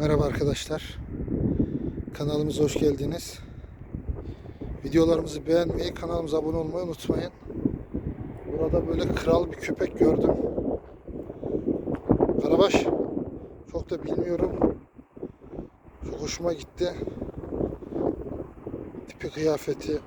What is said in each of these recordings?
Merhaba arkadaşlar. Kanalımıza hoş geldiniz. Videolarımızı beğenmeyi, kanalımıza abone olmayı unutmayın. Burada böyle kral bir köpek gördüm. Karabaş. Çok da bilmiyorum. Çok hoşuma gitti. Tipi kıyafeti.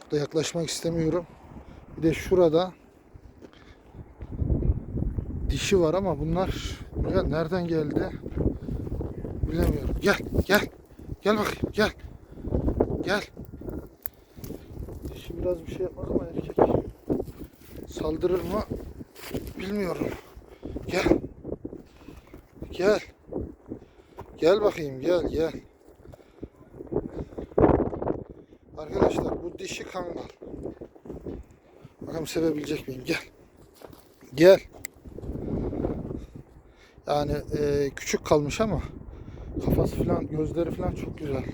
Çok da yaklaşmak istemiyorum. Bir de şurada dişi var ama bunlar buraya nereden geldi bilemiyorum. Gel, gel. Gel bakayım, gel. Gel. Dişi biraz bir şey yapmaz ama erkek saldırır mı bilmiyorum. Gel. Gel. Gel bakayım, gel, gel. Arkadaşlar bu dişi kangal. Bakalım sevebilecek miyim? Gel. Gel. Yani e, küçük kalmış ama kafası falan gözleri falan çok güzel.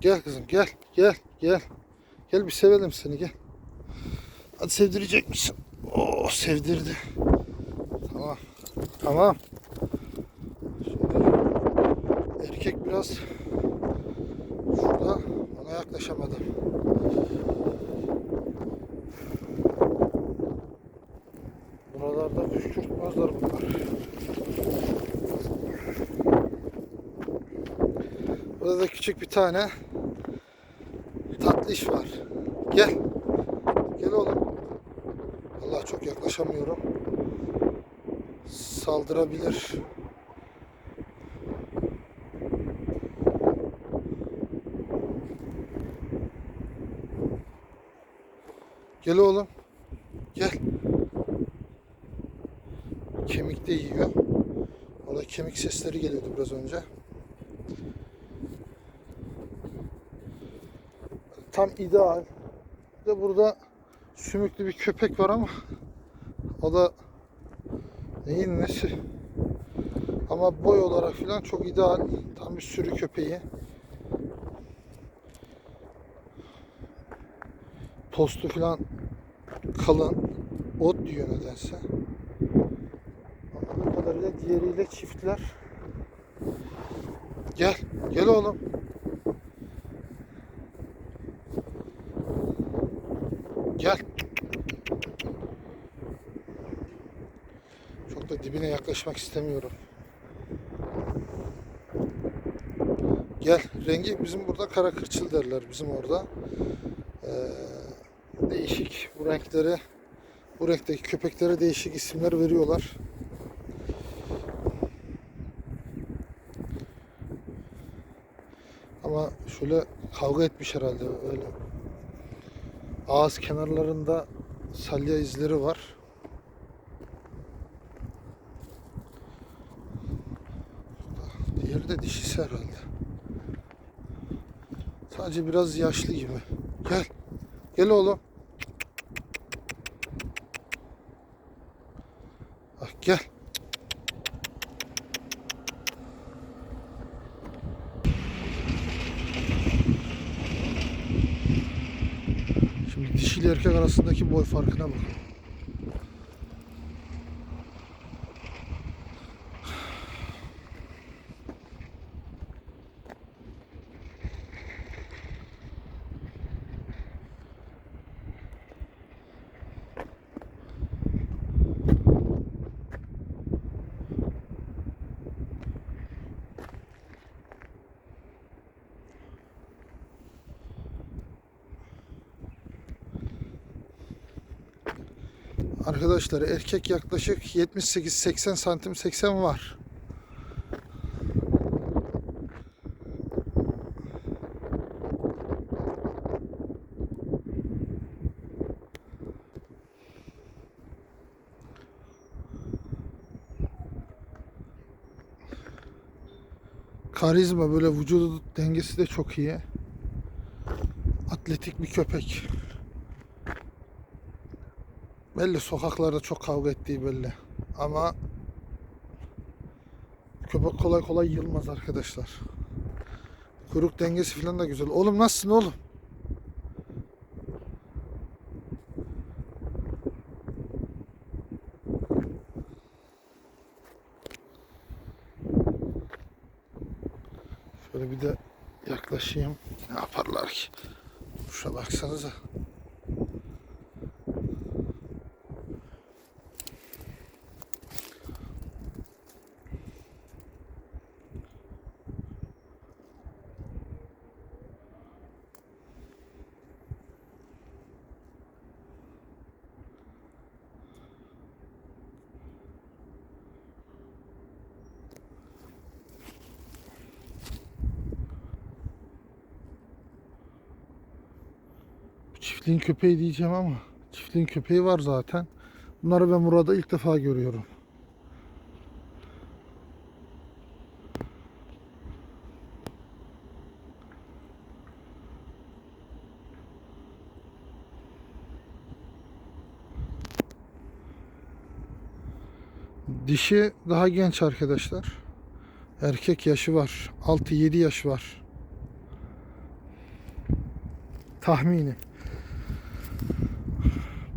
Gel kızım gel gel gel. Gel bir sevelim seni gel. Hadi sevdirecek misin? Oh sevdirdi. Tamam. Tamam. Şimdi erkek biraz şurada ona yaklaşamadım. Kuşturtmazlar bunlar. Burada da küçük bir tane tatlı iş var. Gel. Gel oğlum. Allah çok yaklaşamıyorum. Saldırabilir. Gel oğlum. Gel. De yiyor. Orada kemik sesleri geliyordu biraz önce. Tam ideal. Bir de burada sümüklü bir köpek var ama o da neyin nesi? Ama boy olarak falan çok ideal. Tam bir sürü köpeği. Postu falan kalın. Ot diyor nedense. Kadarıyla diğeriyle çiftler. Gel. Gel oğlum. Gel. Çok da dibine yaklaşmak istemiyorum. Gel. Rengi bizim burada kara kırçıl derler bizim orada. Ee, değişik bu renkleri bu renkteki köpeklere değişik isimler veriyorlar. Ama şöyle kavga etmiş herhalde öyle. Ağız kenarlarında salya izleri var. Diğeri de dişisi herhalde. Sadece biraz yaşlı gibi. Gel. Gel oğlum. Bak gel. Şimdi dişi ile erkek arasındaki boy farkına bak. Arkadaşlar erkek yaklaşık 78-80 santim 80 var. Karizma böyle vücudu dengesi de çok iyi. Atletik bir köpek. Belli sokaklarda çok kavga ettiği belli. Ama köpek kolay kolay yılmaz arkadaşlar. Kuyruk dengesi falan da güzel. Oğlum nasılsın oğlum? Şöyle bir de yaklaşayım. Ne yaparlar ki? Şuna baksanıza. Çiftliğin köpeği diyeceğim ama çiftliğin köpeği var zaten. Bunları ben burada ilk defa görüyorum. Dişi daha genç arkadaşlar. Erkek yaşı var. 6-7 yaş var. Tahminim.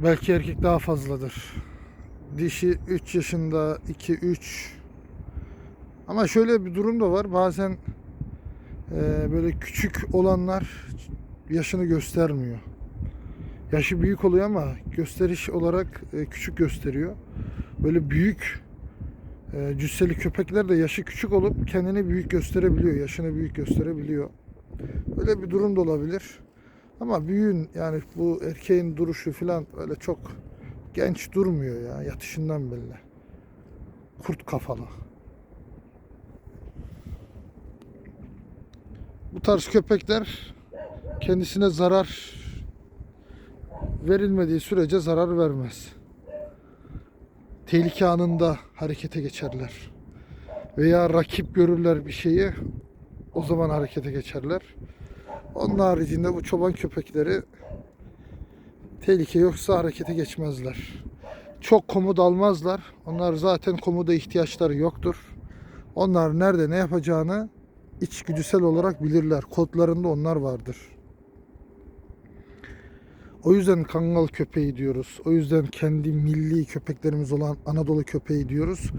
Belki erkek daha fazladır. Dişi 3 yaşında, 2-3. Ama şöyle bir durum da var. Bazen e, böyle küçük olanlar yaşını göstermiyor. Yaşı büyük oluyor ama gösteriş olarak e, küçük gösteriyor. Böyle büyük e, cüsseli köpekler de yaşı küçük olup kendini büyük gösterebiliyor. Yaşını büyük gösterebiliyor. Öyle bir durum da olabilir. Ama büyüğün yani bu erkeğin duruşu falan öyle çok genç durmuyor ya yatışından belli. Kurt kafalı. Bu tarz köpekler kendisine zarar verilmediği sürece zarar vermez. Tehlike anında harekete geçerler. Veya rakip görürler bir şeyi o zaman harekete geçerler. Onun haricinde bu çoban köpekleri tehlike yoksa harekete geçmezler. Çok komut almazlar. Onlar zaten komuda ihtiyaçları yoktur. Onlar nerede ne yapacağını içgüdüsel olarak bilirler. Kodlarında onlar vardır. O yüzden kangal köpeği diyoruz. O yüzden kendi milli köpeklerimiz olan Anadolu köpeği diyoruz.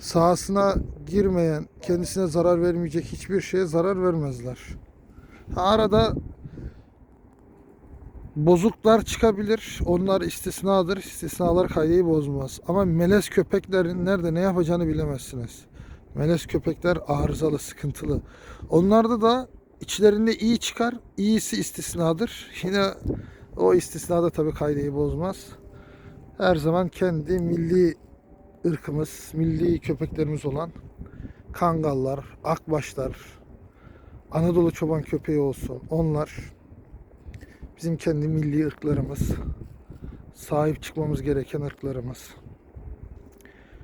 Sahasına girmeyen, kendisine zarar vermeyecek hiçbir şeye zarar vermezler. Ha, arada bozuklar çıkabilir. Onlar istisnadır. İstisnalar kaydeyi bozmaz. Ama melez köpeklerin nerede ne yapacağını bilemezsiniz. Melez köpekler arızalı, sıkıntılı. Onlarda da içlerinde iyi çıkar. İyisi istisnadır. Yine o istisnada tabii kaydeyi bozmaz. Her zaman kendi milli ırkımız, milli köpeklerimiz olan kangallar, akbaşlar, Anadolu çoban köpeği olsun. Onlar bizim kendi milli ırklarımız. Sahip çıkmamız gereken ırklarımız.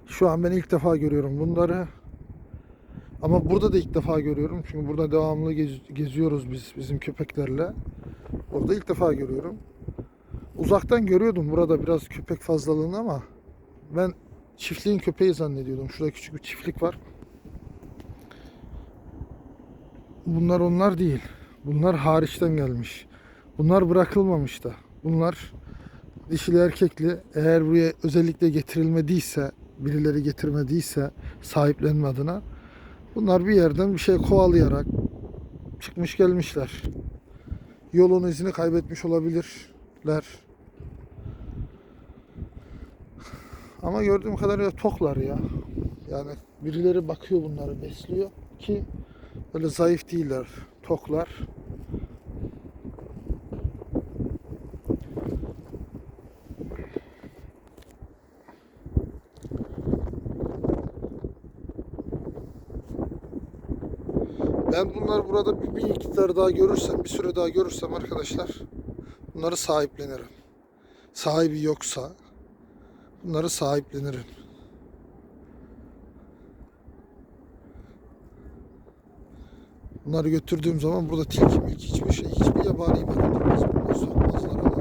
Şu an ben ilk defa görüyorum bunları. Ama burada da ilk defa görüyorum. Çünkü burada devamlı gez- geziyoruz biz bizim köpeklerle. Orada ilk defa görüyorum. Uzaktan görüyordum burada biraz köpek fazlalığını ama ben çiftliğin köpeği zannediyordum. Şurada küçük bir çiftlik var. Bunlar onlar değil. Bunlar hariçten gelmiş. Bunlar bırakılmamış da. Bunlar dişili erkekli eğer buraya özellikle getirilmediyse birileri getirmediyse sahiplenme adına bunlar bir yerden bir şey kovalayarak çıkmış gelmişler. Yolun izini kaybetmiş olabilirler. Ama gördüğüm kadarıyla toklar ya. Yani birileri bakıyor bunları besliyor ki öyle zayıf değiller. Toklar. Ben bunlar burada bir, bir miktar daha görürsem, bir süre daha görürsem arkadaşlar bunları sahiplenirim. Sahibi yoksa bunları sahiplenirim. Bunları götürdüğüm zaman burada tilki milki hiçbir şey, hiçbir yabani ben olmaz.